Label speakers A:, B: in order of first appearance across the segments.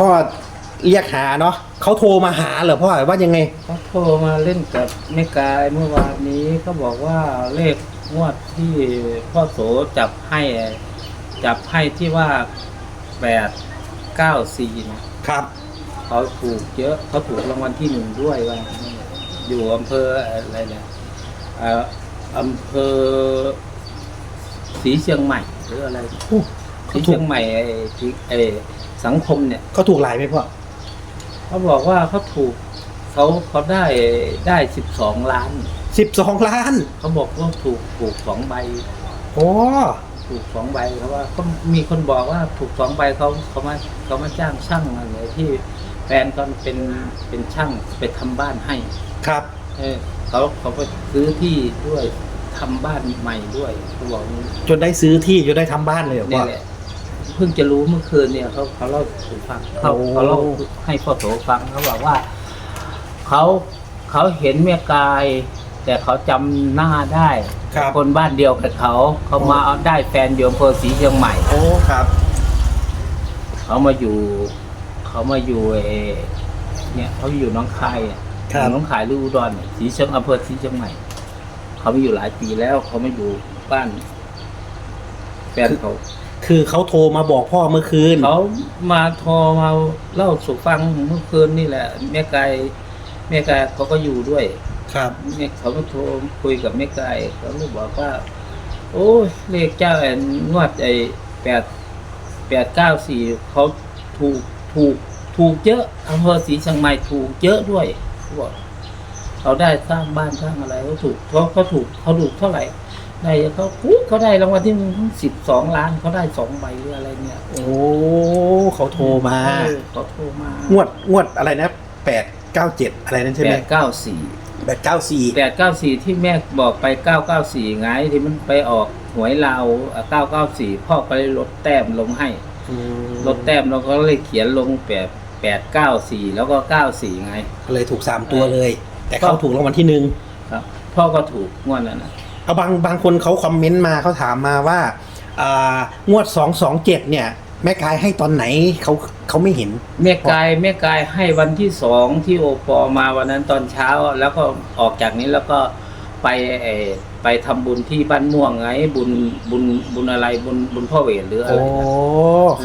A: พ่อเรียกหาเนาะเขาโทรมาหาเหรอพ่อว่ายังไง
B: เขาโทรมาเล่นกับแม่กายเมื่อวานนี้เขาบอกว่าเลขงวดที่พ่อโสจับให้อะจับให้ที่ว่าแปดเก้าสี่นะครับเขาถูกเยอะเขาถูกรางวัลที่หนึ่งด้วยว่าอยู่อำเภออะไรเนี่ยเอ่ออำเภอศรีเชียงใหม่หรืออะไร
A: โอ้
B: ศรีเชียงใหม่ไอ้ที่ไอ้ สังคมเนี่ย
A: เขาถูกหลายไหมพ่อ
B: เขาบอกว่าเขาถูกเขาเขาได้ได้สิบสองล้าน
A: สิบสองล้าน
B: เขาบอกว่าถูกถูกสองใบ
A: โอ้
B: ถูกสองใบเขาว่าก็มีคนบอกว่าถูกสองใบเขาเขามาเขามาจ้างช่างอะไรที่แฟนก็เป็นเป็นช่างไปทำบ้านให้
A: ครับ
B: เออเขาเขาไปซื้อที่ด้วยทำบ้านใหม่ด้วยเขาบอกอย่างนี้
A: จนได้ซื้อที่จนได้ทำบ้านเลยเหรอ
B: นี่
A: พ่อ
B: แหละ เพิ่งจะรู้เมื่อคืนเนี่ยเขาเขาเล่าสู่ฟังเขา
A: โอ้
B: เขาเล่าให้พ่อโสฟังเขาบอกว่าเขาเขาเห็นแม่กาย แต่เขาจำหน้าได้
A: ครับ
B: คนบ้านเดียวกับเขาเขามาเอาได้แฟนอยู่อำเภอศรีเชียงใหม่
A: โอ้ครับ
B: เขามาอยู่ เขามาอยู่เออเนี่ยเขาอยู่หน้องคายอะ
A: ครับ
B: อยู่หน้องคายหรืออุดรเนี่ยศรีเชียงอำเภอศรีเชียงใหม่ เขามาอยู่หลายปีแล้ว เขามาอยู่บ้าน แฟนเขา
A: คือเขาโทรมาบอกพ่อเมื่อคืน
B: เขามาโทรมาเล่าสู่ฟังเมื่อคืนนี่แหละ แม่ไก่แม่ไก่เขาก็อยู่ด้วย
A: ครับ
B: แม่เขาก็โทรคุยกับแม่ไก่เขาเลยบอกว่า โอ้ยเลขเจ้าไอ้งวดไอ้แปดแปดเก้าสี่เขาถูกถูกถูกเยอะอำเภอศรีเชียงใหม่ถูกเยอะด้วยเขาบอกเขาได้สร้างบ้านสร้างอะไรเขาถูกเขาเขาถูกเขาถูกเท่าไหร่ ได้เขาอุ๊ยเขาได้รางวัลที่หนึ่งสิบสองล้านเขาได้สองใบหรืออะไรเนี่ย
A: โอ้เขาโทรมา
B: เออเขาโทรมาง
A: วดงวดอะไรนะแปดเก้าเจ็ดอะไรนั่นใช่
B: แป
A: ไหม
B: ดเก้าสี่
A: แปดเก้าสี่
B: แปดเก้าสี่ที่แม่บอกไปเก้าเก้าสี่ไงที่มันไปออกหวยเราเก้าเก้าสี่พ่อก็เลยลดแต้มลงให้ ลดแต้มเราก็เลยเขียนลงแปดแปดเก้าสี่แล้วก็เก้าสี่ไง
A: เลยถูกสามตัวเลย แต่เขาถูกรางวัลที่หนึ่ง
B: ครับพ่อก็ถูกงวดนั้นนะ
A: เอาบางบางคนเขาคอมเมนต์มาเขาถามมาว่าอ่างวดสองสองเจ็ดเนี่ย แม่กายให้ตอนไหนเขาเขาไม่เห็น
B: แม่กายแม่กายให้วันที่สองที่โอปอมาวันนั้นตอนเช้า แล้วก็ออกจากนี้แล้วก็ไปเออไปทำบุญที่บ้านม่วงไงบุญบุญบุญอะไรบุญบุญพ่อเวทหรืออะ
A: โอ้
B: ไร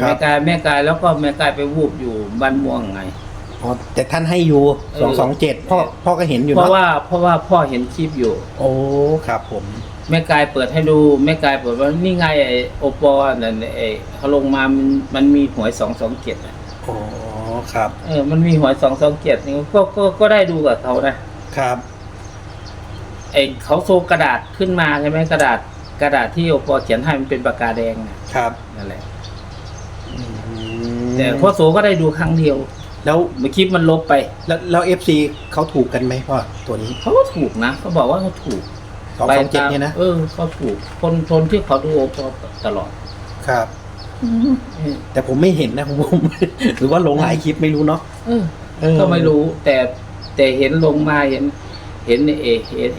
B: นะ
A: ครั
B: แม่
A: บ
B: กายแม่กายแล้วก็แม่กายไปวูบอยู่บ้านม่วงไง
A: อ๋อแต่ท่านให้อยู่
B: เอ
A: สอง
B: อ
A: สองเจ็ดพ่อพ่อก็เห็นอยู่
B: เพราะ
A: เนาะ
B: ว่าเพราะว่าพ่อเห็นคลิปอยู่
A: โอ้ครับผม
B: แม่กายเปิดให้ดูแม่กายเปิดว่านี่ไงไอโอปอนั่นไอเขาลงมามันมันมีหวยสองสองเจ็ด
A: โอ้ครับ
B: เออมันมีหวยสองสองเจ็ดนี่ก็ก็ก็ได้ดูกับเขานะครับไอเขาโซกระดาษขึ้นมาใช่ไหมกระดาษกระดาษที่โอปอเขียนให้มันเป็นปากกาแดงน่ะ
A: ครับ
B: นั่นแหละ
A: อืม
B: แต่พ่อโสก็ได้ดูครั้งเดียว
A: แล้ว
B: เมื่อคลิปมันลบไป
A: แล้วแล้วเอฟซีเขาถูกกันไหมพ่อตัวนี้
B: เขาก็ถูกนะเขาบอกว่าเขาถูก
A: สองสองเจ็ดเนี่ยนะ
B: เออเขาถูก คนคนที่เขาดูโอปอตลอด
A: ครับ
B: เออ
A: แต่ผมไม่เห็นนะผมผมหรือว่าลงหลายคลิปไม่รู้เนาะ
B: เออ
A: เออ
B: ก็ไม่รู้ แต่แต่เห็นลงมาเห็น เห็นเออเห็น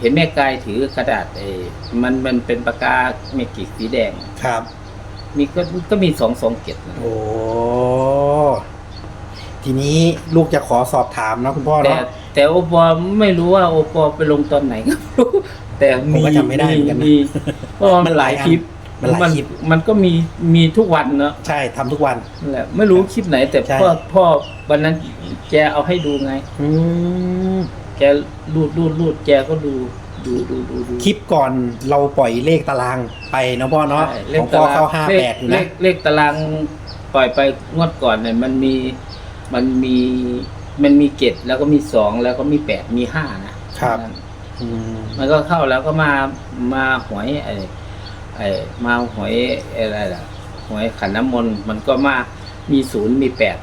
B: เห็นแม่กายถือกระดาษเออมันมันเป็นปากกาเมจิกสีแดง
A: ครับ
B: มีก็ก็มีสองสองเจ็ดนะ
A: โอ้ ทีนี้ลูกจะขอสอบถามนะคุณพ่อ
B: แต่
A: เนาะ
B: แต่โอปอไม่รู้ว่าโอปอไปลงตอนไหนก็ไม่รู้แต่
A: ผมก็จำไม่ได้เหมือนกันนะ
B: มีเพราะว่ามันหลายคลิป
A: มันหลายคลิป
B: มันก็มีมีทุกวันเนอะ
A: ใช่ทำทุกวัน
B: นั่นแหละไม่รู้คลิปไหน แต่
A: ใช่
B: พ่อพ่อวันนั้นแกเอาให้ดูไง
A: อืม
B: แกรูดรูดรูดแกก็ดูดูดูดูดู
A: คลิปก่อนเราปล่อยเลขตารางไปเนาะพ่อเนาะ
B: ใช่
A: ของพ่อเข้าห้า
B: เล
A: แป
B: ข
A: ดอยู่
B: เล
A: นะ
B: ขเลขตารางปล่อยไปงวดก่อนเนี่ยมันมี มันมีมันมีเจ็ดแล้วก็มีสองแล้วก็มีแปดมีห้านะครับ นั่น
A: อืม
B: มันก็เข้าแล้วก็มามาหวยไอ้ไอ้มาหวยอะไรล่ะหวยขันน้ำมนต์มันก็มามีศูนย์มีแปด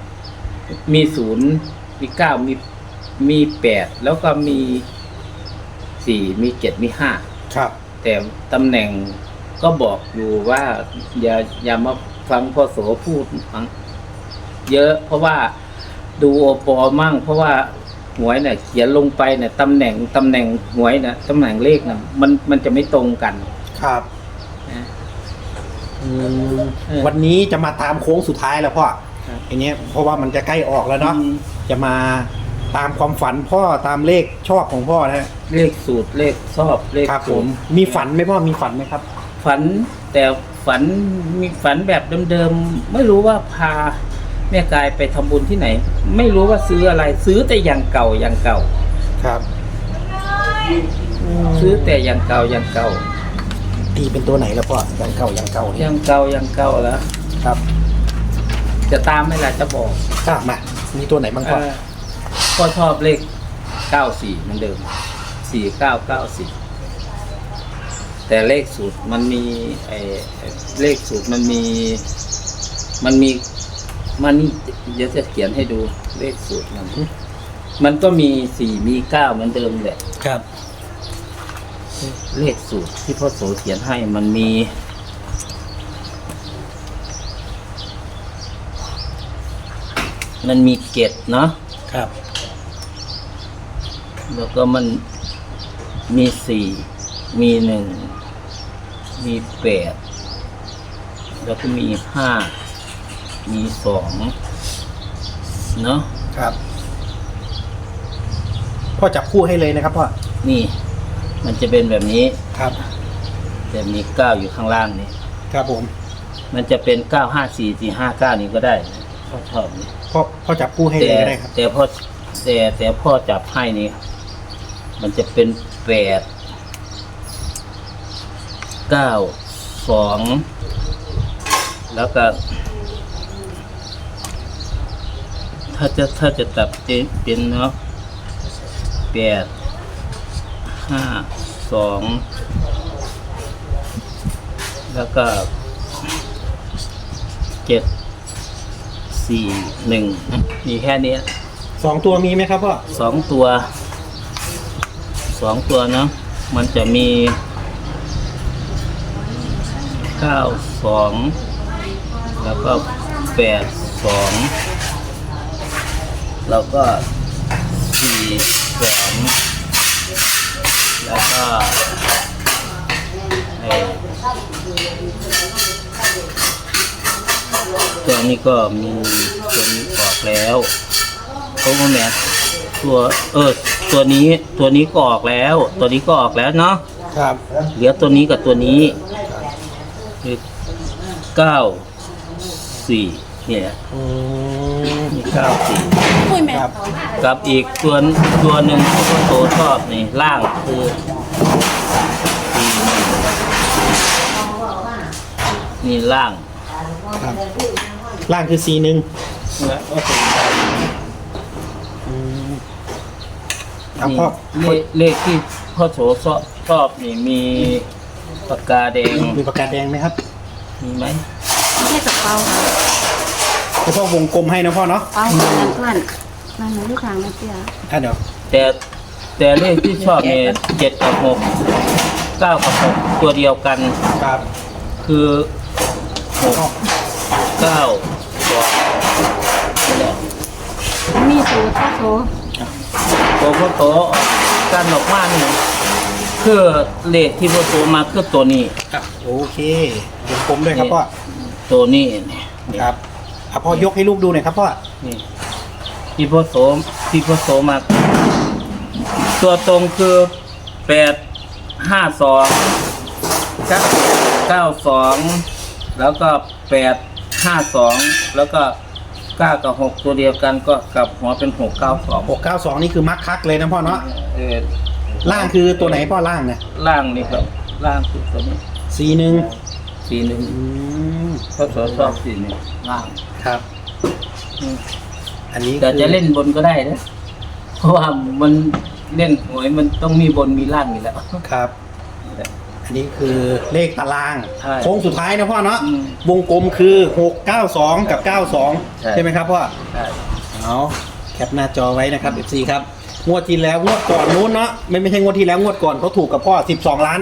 B: มีศูนย์มีเก้ามีมีแปดแล้วก็มีสี่มีเจ็ดมีห้า
A: ครับ
B: แต่ตำแหน่งก็บอกอยู่ว่าอย่าอย่ามาฟังพ่อโสพูดฟังเยอะเพราะว่า ดูโอปอมั่ง เพราะว่าหวยเนี่ยเขียนลงไปเนี่ยตำแหน่งตำแหน่งหวยเนี่ยตำแหน่งเลขเนี่ยมันมันจะไม่ตรงกัน
A: ครับ
B: นะ
A: อืม
B: เออ
A: วันนี้จะมาตามโค้งสุดท้ายแล้วพ่อ
B: ครับ
A: อันเนี้ยเพราะว่ามันจะใกล้ออกแล้วเนาะ
B: อืม
A: จะมาตามความฝันพ่อตามเลขชอบของพ่อนะฮะ
B: เลขสูตรเลขชอบเลข
A: ครับผ
B: สู
A: ม
B: ตร
A: มีฝันไหมพ่อมีฝันไหมครับ
B: ฝันแต่ฝันมีฝันแบบเดิมๆไม่รู้ว่าพา แม่กายไปทำบุญที่ไหน ไม่รู้ว่าซื้ออะไร ซื้อแต่อย่างเก่าอย่างเก่า
A: ครับ
B: ซื้อแต่อย่างเก่าอย่างเก่า
A: ตีเป็นตัวไหนแล้วพ่อยังเก่ายังเก่า
B: อ
A: เนี่ย
B: ย่างเก่าอย่างเก่าแล้ว
A: ครับ
B: จะตามไหม่ล่ะจะบอก
A: ทราบมา มีตัวไหนบ้างพ่อ
B: เออก็ชอบเลข94เหมือนเดิม4994แต่เลขสูตรมันมีไอ้ไอ้เลขสูตรมันมี มันมี มันนี่เดี๋ยวจะเขียนให้ดูเลขสูตรมันมันก็มี4มี9เหมือนเดิมแหละ
A: ครับ
B: เลขสูตรที่พ่อโสเขียนให้มันมีมันมีเกตเนาะ
A: ครับ
B: แล้วก็มันมีสี่มีหนึ่งมีแปดแล้วก็มีห้า มีสองเนาะ
A: ครับ พ่อจับคู่ให้เลยนะครับพ่อ
B: นี่ มันจะเป็นแบบนี้
A: ครับ
B: จะมีเก้าอยู่ข้างล่างนี่
A: ครับผม
B: มันจะเป็นเก้าห้าสี่สี่ห้าเก้านี่ก็ได้นะพ่อชอบนี่
A: พ่อพ่อจับคู่ให้เล
B: แต่
A: ยก็ได้ครับ
B: แต่พ่อแต่แต่พ่อจับให้นี่ มันจะเป็นแปดเก้าสองแล้วก็ ถ้าจะถ้าจะตับเป็นเป็นเนาะแปดห้าสองแล้วก็เจ็ดสี่หนึ่งมีแค่เนี้ย
A: สองตัวมีไหมครับพ่อ
B: สองตัวสองตัวเนาะมันจะมีเก้าสองแล้วก็แปดสอง แล้วก็สี่สองแล้วก็ไอ้ตัวนี้ก็มีตัวนี้ออกแล้วเขาก็แมตัวเออตัวนี้ตัวนี้ก็ออกแล้ว ตัวนี้ก็ออกแล้วเนาะ
A: ครับ
B: เหลือตัวนี้กับตัวนี้คือเก้าสี่เนี่ย
A: อืม
B: มีเก้าสี่
A: ครับ
B: กับอีกตัวตัวหนึ่งที่พ่อโตชอบนี่ล่างคือสี่หนึ่งนี่ล่าง
A: ครับล่างคือสีหนึ่ง
B: แล้วก็เป็น
A: ครับ
B: นี่
A: พ่อ
B: เลขเลขที่พ่อโสชอบชอบนี่มีปากกาแดง
A: มีปากกาแดงไหมครับ
B: มีไหม
C: ไม่ใช่กระเป๋าค่ะ
A: ให้พ่อวงกลมให้นะพ่อเนาะ
C: เป๋าเพื่อนเพื่อนมันอยู่ทางนั่นเสีย
A: อะเดี๋ยว
B: แต่แต่เลขที่ชอบเนี่ยเจ็ดกับหกเก้ากับหกตัวเดียวกัน
A: ครับ
B: คือหกเก้าสองนี่แหละ
C: มีสูตรพ่อโส
B: ตัวพ่อโตกันออกมานี่คือเลขที่พ่อโตมาคือตัวนี้
A: ครับโอเควงกลมด้วยครับพ่อ
B: ตัวนี้นี่
A: ครับ อะพ่อยกให้ลูกดูหน่อยครับพ่อ
B: นี่ที่พ่อโสที่พ่อโสมาตัวตรงคือแปดห้าสองเก้าสองแล้วก็แปดห้าสองแล้วก็เก้ากับหกตัวเดียวกันก็กลับหัวเป็นหกเก้าสอง
A: หกเก้าสองนี่คือมักคักเลยนะพ่อเนาะ
B: เออ
A: ล่างคือตัวไหนพ่อล่างเนี่ย
B: ล่างนี่ครับล่างคือตัวนี้
A: สีหนึ่ง
B: สี่หนึ่ง
A: อืม
B: พ่อโสชอบสี่หนึ่งล่าง
A: ครับ
B: อืม
A: อันนี้
B: แต่
A: คือ
B: จะเล่นบนก็ได้นะเพราะว่ามันเล่นหวยมันต้องมีบนมีล่างอยู่แล้ว
A: ครับ อันนี้คือเลขตาราง
B: ใช่
A: โค้งสุดท้ายนะพ่อเนาะ
B: อืม
A: วงกลมคือหกเก้าสองกับเก้าสอง
B: ใช่
A: ใช่ไหมครับพ่อ
B: ใช่
A: เอาแคปหน้าจอไว้นะครับ FC ครับ งวดที่แล้วงวดก่อนนู้นเนาะไม่ไม่ใช่งวดที่แล้วงวดก่อนเขาถูกกับพ่อ 12 ล้าน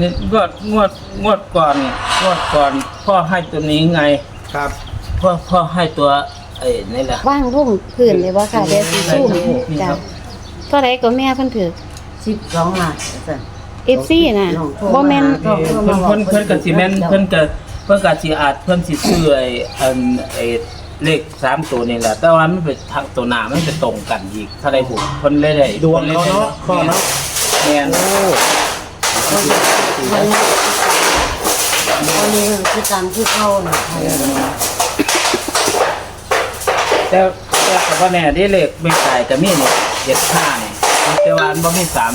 B: นี่งวดงวดงวดก่อนงวดก่อนพ่อให้ตัวนี้ไง
A: ครับ
B: พ่อพ่อให้ตัวไอ้นี่แหละ
C: ว่างรุ่งพื้นเลยว่าค่ะเดี๋ยวสีชุ่ม
B: นี่
C: จ้ะ
B: ครับ
C: ก็ไรก็แม่เพิ่นถือ
D: สิบสองล้านจ้ะ
C: เอฟซีน่ะบ่แม่น
B: เพิ่นเพิ่นเพิ่นกับซีเมนเพิ่นกับเพิ่นกับซีอาดเพิ่นสิซื้อไอ้อันไอ้เลขสามตัวนี่แหละ แต่ว่ามันเป็นทางตัวหน้ามันเป็นตรงกันอีกถ้าได้บุญคนเลยได้
A: ดวงเขาเนาะพ่อเนาะ
B: แม่น
A: โอ้
D: วันนี้วันนี้คือการที่เข้าน่ะใคร
B: แต่แต่ก็บ่แน่ได้เลขไม่ตายก็มีนี่เจ็ดห้านี่แต่ว่ามันบ่มีสาม